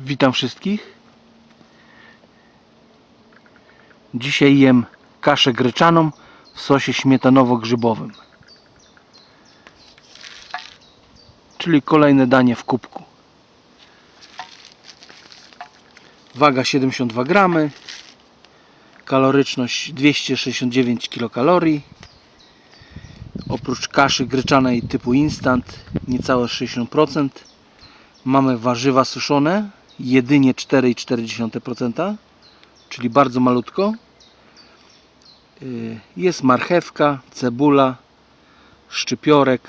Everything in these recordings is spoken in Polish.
Witam wszystkich. Dzisiaj jem kaszę gryczaną w sosie śmietanowo-grzybowym. Czyli kolejne danie w kubku. Waga 72 gramy. Kaloryczność 269 kilokalorii. Oprócz kaszy gryczanej typu instant niecałe 60%. Mamy warzywa suszone, jedynie 4,4%, czyli bardzo malutko. Yy, Jest marchewka, cebula, szczypiorek,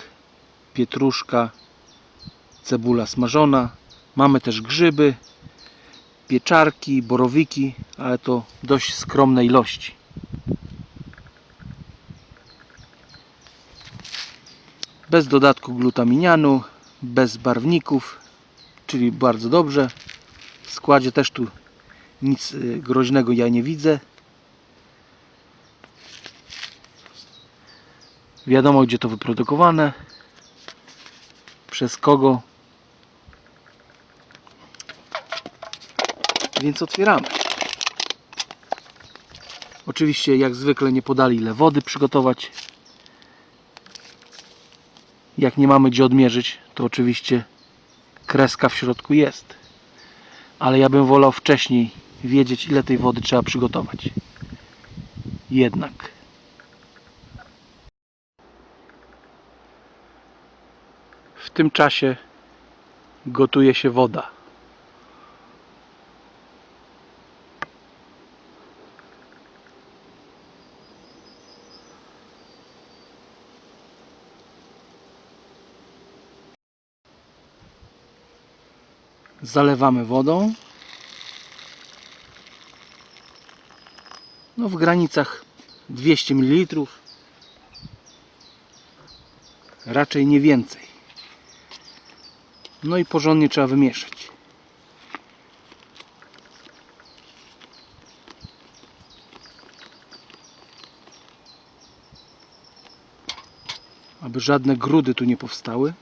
pietruszka, cebula smażona. Mamy też grzyby, pieczarki, borowiki, ale to dość skromne ilości. Bez dodatku glutaminianu, bez barwników, czyli bardzo dobrze. W składzie też tu nic y, groźnego ja nie widzę. Wiadomo gdzie to wyprodukowane, przez kogo. Więc otwieramy. Oczywiście jak zwykle nie podali ile wody przygotować. Jak nie mamy gdzie odmierzyć, to oczywiście kreska w środku jest. Ale ja bym wolał wcześniej wiedzieć, ile tej wody trzeba przygotować. Jednak. W tym czasie gotuje się woda. Zalewamy wodą. No w granicach 200 ml. Raczej nie więcej. No i porządnie trzeba wymieszać. Aby żadne grudy tu nie powstały.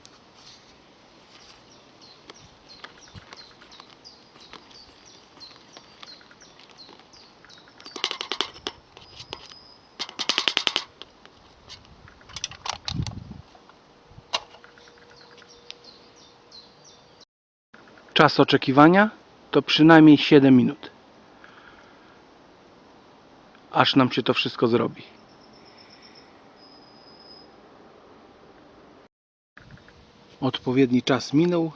Czas oczekiwania to przynajmniej 7 minut. Aż nam się to wszystko zrobi. Odpowiedni czas minął.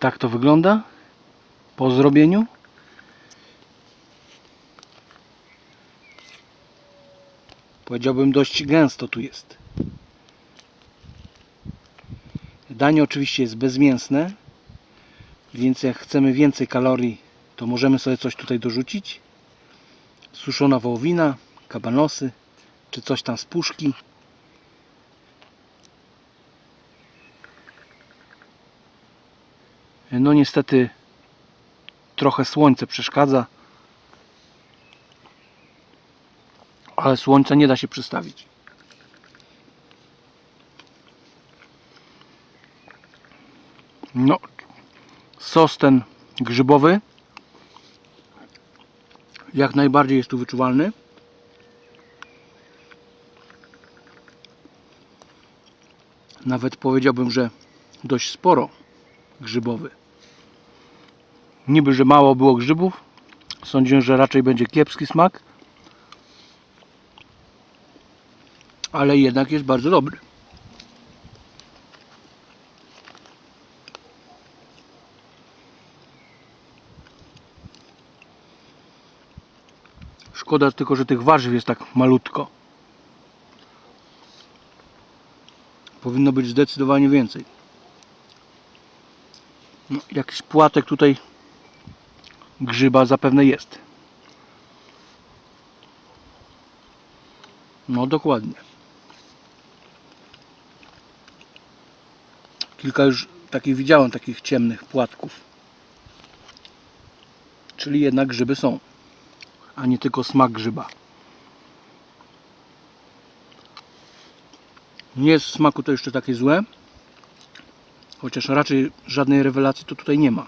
Tak to wygląda po zrobieniu. Powiedziałbym dość gęsto tu jest. Danie oczywiście jest bezmięsne, więc jak chcemy więcej kalorii, to możemy sobie coś tutaj dorzucić. Suszona wołowina, kabanosy, czy coś tam z puszki. No niestety trochę słońce przeszkadza, ale słońca nie da się przystawić. No, sos ten grzybowy jak najbardziej jest tu wyczuwalny. Nawet powiedziałbym, że dość sporo grzybowy. Niby, że mało było grzybów. Sądzę, że raczej będzie kiepski smak. Ale jednak jest bardzo dobry. Szkoda tylko, że tych warzyw jest tak malutko. Powinno być zdecydowanie więcej. No, jakiś płatek tutaj grzyba zapewne jest. No dokładnie. Kilka już takich widziałem, takich ciemnych płatków. Czyli jednak grzyby są a nie tylko smak grzyba. Nie jest w smaku to jeszcze takie złe. Chociaż raczej żadnej rewelacji to tutaj nie ma.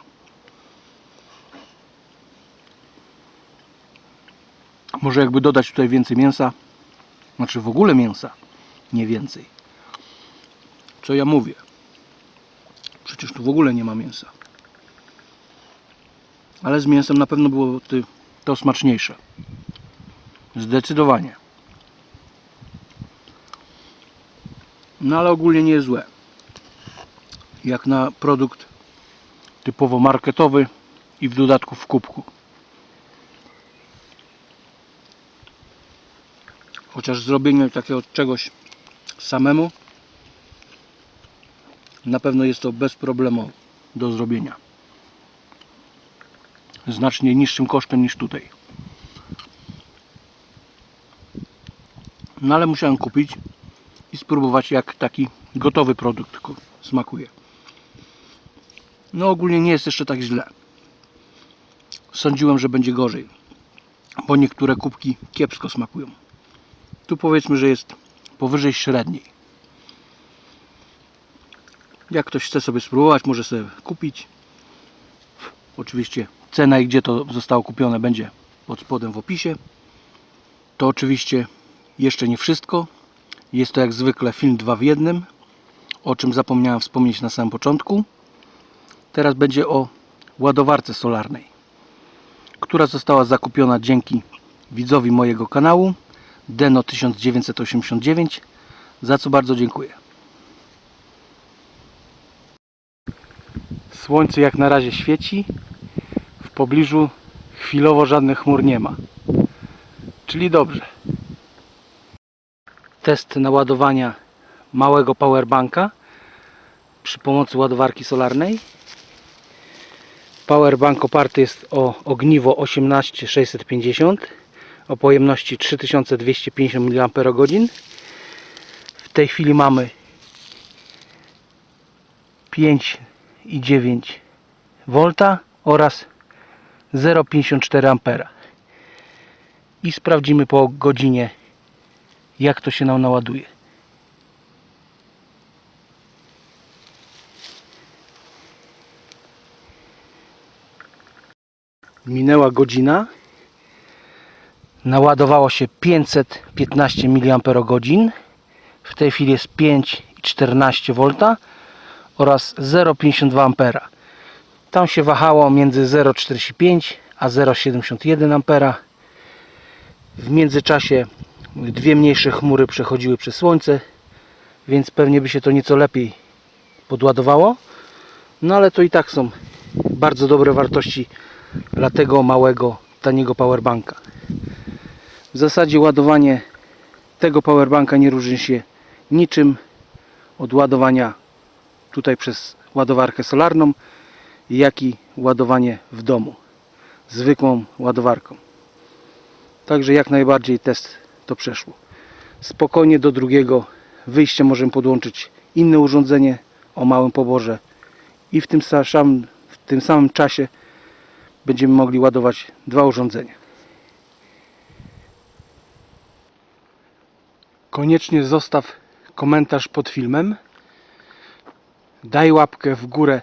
Może jakby dodać tutaj więcej mięsa, znaczy w ogóle mięsa, nie więcej. Co ja mówię? Przecież tu w ogóle nie ma mięsa. Ale z mięsem na pewno było ty- to smaczniejsze. Zdecydowanie. No ale ogólnie nie jest złe. Jak na produkt typowo marketowy i w dodatku w kubku. Chociaż zrobienie takiego czegoś samemu na pewno jest to bez problemu do zrobienia. Znacznie niższym kosztem niż tutaj. No ale musiałem kupić i spróbować jak taki gotowy produkt smakuje. No ogólnie nie jest jeszcze tak źle. Sądziłem, że będzie gorzej, bo niektóre kubki kiepsko smakują. Tu powiedzmy, że jest powyżej średniej. Jak ktoś chce sobie spróbować, może sobie kupić. Oczywiście cena i gdzie to zostało kupione będzie pod spodem w opisie. To oczywiście jeszcze nie wszystko. Jest to jak zwykle film 2 w jednym, o czym zapomniałem wspomnieć na samym początku. Teraz będzie o ładowarce solarnej, która została zakupiona dzięki widzowi mojego kanału Deno 1989, za co bardzo dziękuję. Słońce jak na razie świeci, pobliżu chwilowo żadnych chmur nie ma, czyli dobrze. Test naładowania małego powerbanka przy pomocy ładowarki solarnej. Powerbank oparty jest o ogniwo 18650 o pojemności 3250 mAh. W tej chwili mamy 5,9 V oraz 0,54 A. I sprawdzimy po godzinie jak to się nam naładuje. Minęła godzina. Naładowało się 515 mAh. W tej chwili jest 5,14 V oraz 0,52 A. Tam się wahało między 0,45 a 0,71 A. W międzyczasie dwie mniejsze chmury przechodziły przez słońce, więc pewnie by się to nieco lepiej podładowało. No ale to i tak są bardzo dobre wartości dla tego małego, taniego powerbanka. W zasadzie ładowanie tego powerbanka nie różni się niczym od ładowania tutaj przez ładowarkę solarną, jak i ładowanie w domu zwykłą ładowarką. Także jak najbardziej test to przeszło. Spokojnie do drugiego wyjścia możemy podłączyć inne urządzenie o małym poborze i w tym samym, w tym samym czasie będziemy mogli ładować dwa urządzenia. Koniecznie zostaw komentarz pod filmem. Daj łapkę w górę,